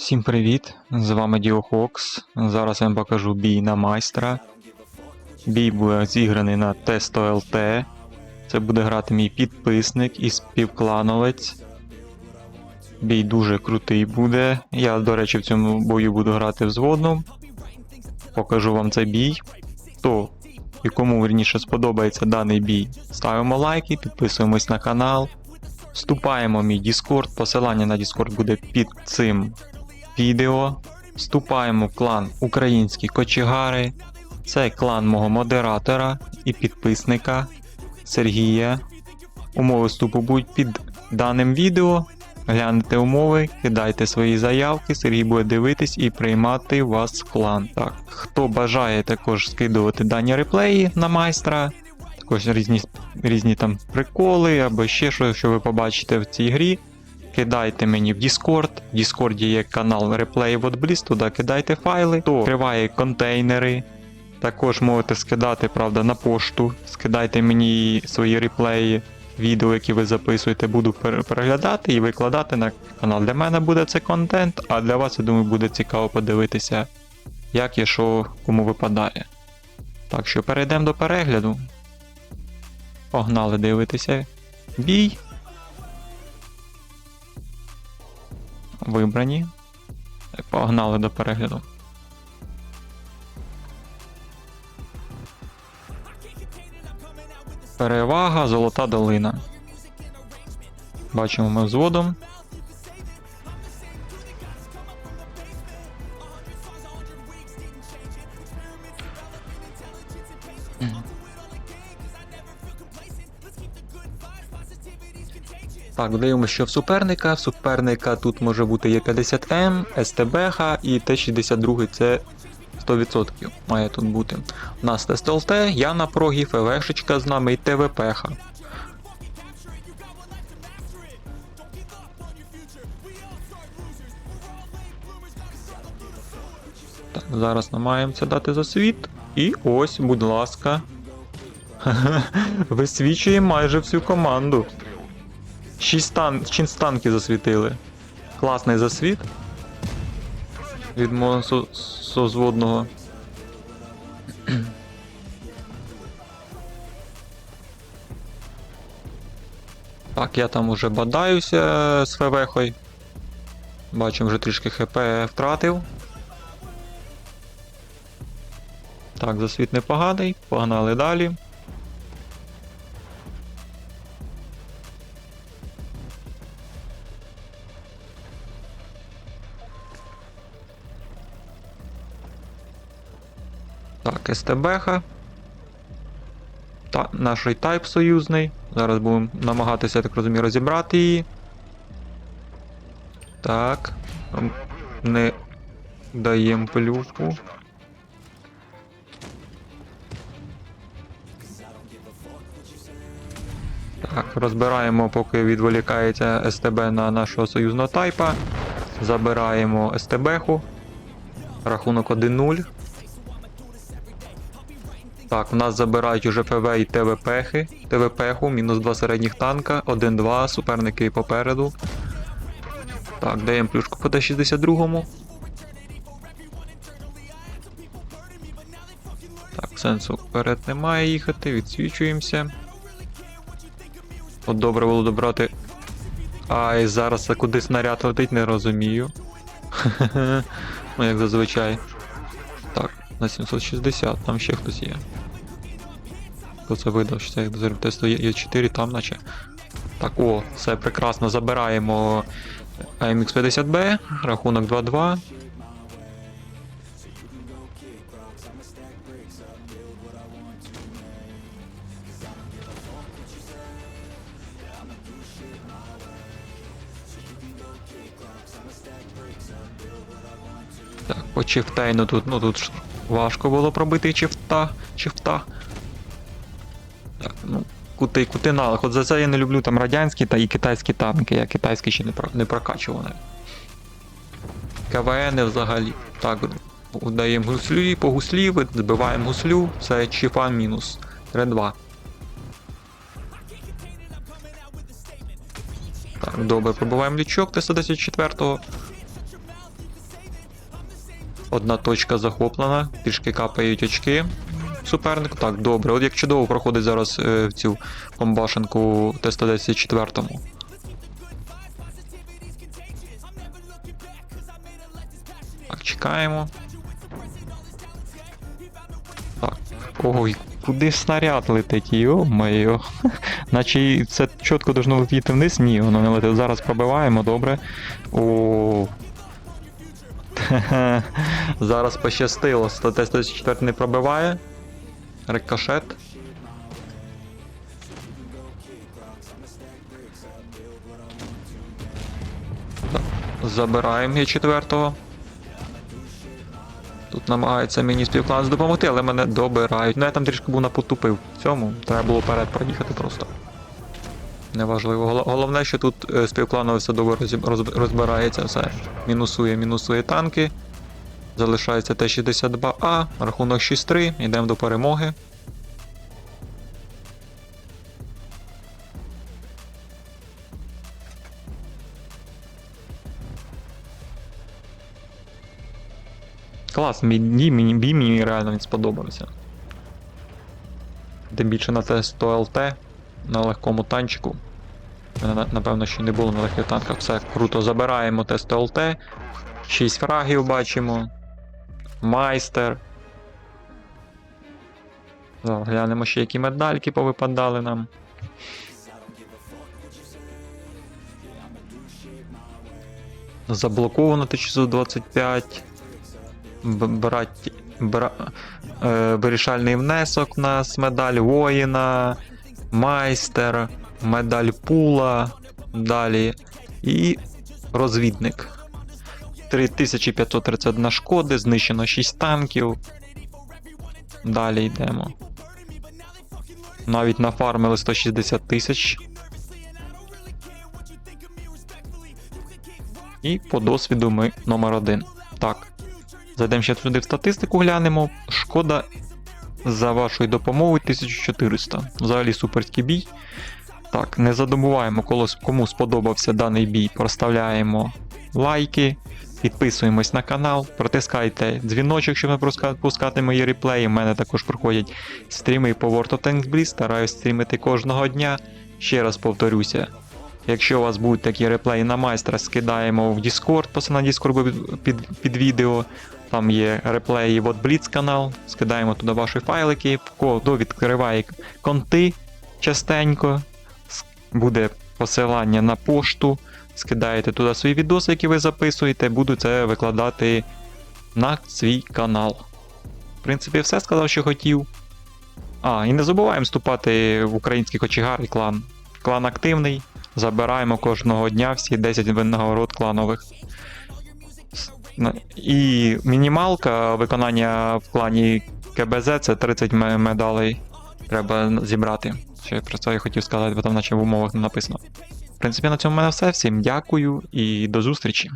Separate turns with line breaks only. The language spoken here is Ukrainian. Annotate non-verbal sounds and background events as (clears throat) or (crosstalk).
Всім привіт! З вами Діохокс. Зараз я вам покажу бій на майстра. Бій буде зіграний на Тесто ЛТ. Це буде грати мій підписник і співклановець. Бій дуже крутий буде. Я, до речі, в цьому бою буду грати взводом. Покажу вам цей бій. Хто і кому вірніше сподобається даний бій, ставимо лайки, підписуємось на канал. Вступаємо в мій Discord. Посилання на Discord буде під цим відео. Вступаємо в клан Українські Кочегари. Це клан мого модератора і підписника Сергія. Умови вступу будуть під даним відео. Гляньте умови, кидайте свої заявки, Сергій буде дивитись і приймати вас в клан. Так, хто бажає також скидувати дані реплеї на майстра, також різні, різні там приколи або ще що, що ви побачите в цій грі. Кидайте мені в Discord. В Discord є канал реплеїв от туди кидайте файли, то відкриває контейнери. Також можете скидати, правда, на пошту. Скидайте мені свої реплеї, відео, які ви записуєте, буду переглядати і викладати на канал. Для мене буде це контент, а для вас, я думаю, буде цікаво подивитися, як і що кому випадає. Так що перейдемо до перегляду. Погнали дивитися. Бій. Вибрані. Погнали до перегляду. Перевага Золота долина. Бачимо ми взводом. Так, дивимося, що в суперника. В суперника тут може бути Є50М, СТБХ і Т-62 це 100% має тут бути. У нас тест ЛТ, я на прогі, ФВшечка з нами і ТВПХ. Так, зараз намагаємося дати засвіт. І ось, будь ласка. (laughs) Висвічує майже всю команду. 6 тан... 6 засвітили. Класний засвіт. Від мого со... созводного. (clears throat) Так, я там уже бадаюся з ФВХою. Бачимо, вже трішки ХП втратив. Так, засвіт непоганий. Погнали далі. Так, СТБХ. Та, наш тайп союзний. Зараз будемо намагатися, я так розумію, розібрати її. Так. Не даємо плюху. Так, розбираємо, поки відволікається СТБ на нашого союзного тайпа. Забираємо СТБху. Рахунок 1-0. Так, в нас забирають уже ПВ і ТВПхи. ТВПху, мінус 2 середніх танка, 1-2, суперники попереду. Так, даємо плюшку по Т-62. Так, сенсу вперед немає їхати, відсвічуємося. От добре було добрати. Ай, зараз куди снаряд летить, не розумію. (laughs) ну, як зазвичай. На 760, там ще хтось є. Хто це видав, що це як дозорів тесту є 4 там наче. Так, о, все прекрасно. Забираємо AMX50B, рахунок 2-2. Так, по чифтейну тут, ну тут важко було пробити чифта, чифта. Так, ну, кути, кути налах. От за це я не люблю там радянські та і китайські танки, я китайські ще не, про- не прокачував. навіть. КВН взагалі. Так, даємо гуслі, по гуслі, збиваємо гуслю, це чифа мінус. 3-2. Так, добре, пробиваємо лічок Т-114. Одна точка захоплена, трішки капають очки супернику. Так, добре. От як чудово проходить зараз е, цю комбашенку Т-114. Так, чекаємо. Так. Ой, куди снаряд летить? Йо-моє. (laughs) Наче це чітко должно летіти вниз. Ні, воно не летить. Зараз пробиваємо, добре. О. (laughs) Зараз пощастило. Т-104 не пробиває. Рикошет. Забираємо я четвертого. Тут намагається мені співклас допомогти, але мене добирають. Ну я там трішки був напотупив. В цьому треба було вперед проїхати просто. Неважливо. Головне, що тут е, співкланове добре розбирається, все. Мінусує, мінусує танки. Залишається Т-62А, рахунок 6-3, йдемо до перемоги. Клас, бій мені, мені реально він сподобався. Тим більше на Т-100 ЛТ, на легкому танчику. Напевно, ще не було на легких танках. Все круто. Забираємо Т-100 ЛТ. 6 фрагів бачимо. Майстер. Глянемо ще, які медальки повипадали нам. Заблоковано 1625. Брать, бра, е, вирішальний внесок у нас, медаль воїна, майстер, медаль пула, далі і розвідник. 3531 шкоди, знищено 6 танків. Далі йдемо. Навіть нафармили 160 тисяч. І по досвіду ми номер один. Так. Зайдемо ще туди в статистику глянемо. Шкода за вашою допомогою 1400. Взагалі суперський бій. Так, не задумуваємо, колос- кому сподобався даний бій. Проставляємо лайки, підписуємось на канал, протискайте дзвіночок, щоб не проска- пускати мої реплеї. У мене також проходять стріми по World of Tanks Blitz, стараюсь стрімити кожного дня. Ще раз повторюся. Якщо у вас будуть такі реплеї на майстра, скидаємо в Discord, посилання на Discord буде під, під відео. Там є реплеї в Blitz канал, скидаємо туди ваші файлики, хто відкриває конти частенько, буде посилання на пошту, скидаєте туди свої відоси, які ви записуєте, буду це викладати на свій канал. В принципі, все сказав, що хотів. А, і не забуваємо вступати в український кочегар і клан. Клан активний. Забираємо кожного дня всі 10 винагород кланових. І мінімалка виконання в клані КБЗ це 30 медалей треба зібрати. Ще про це я хотів сказати, бо там наче в умовах не написано. В принципі, на цьому в мене все. Всім дякую і до зустрічі.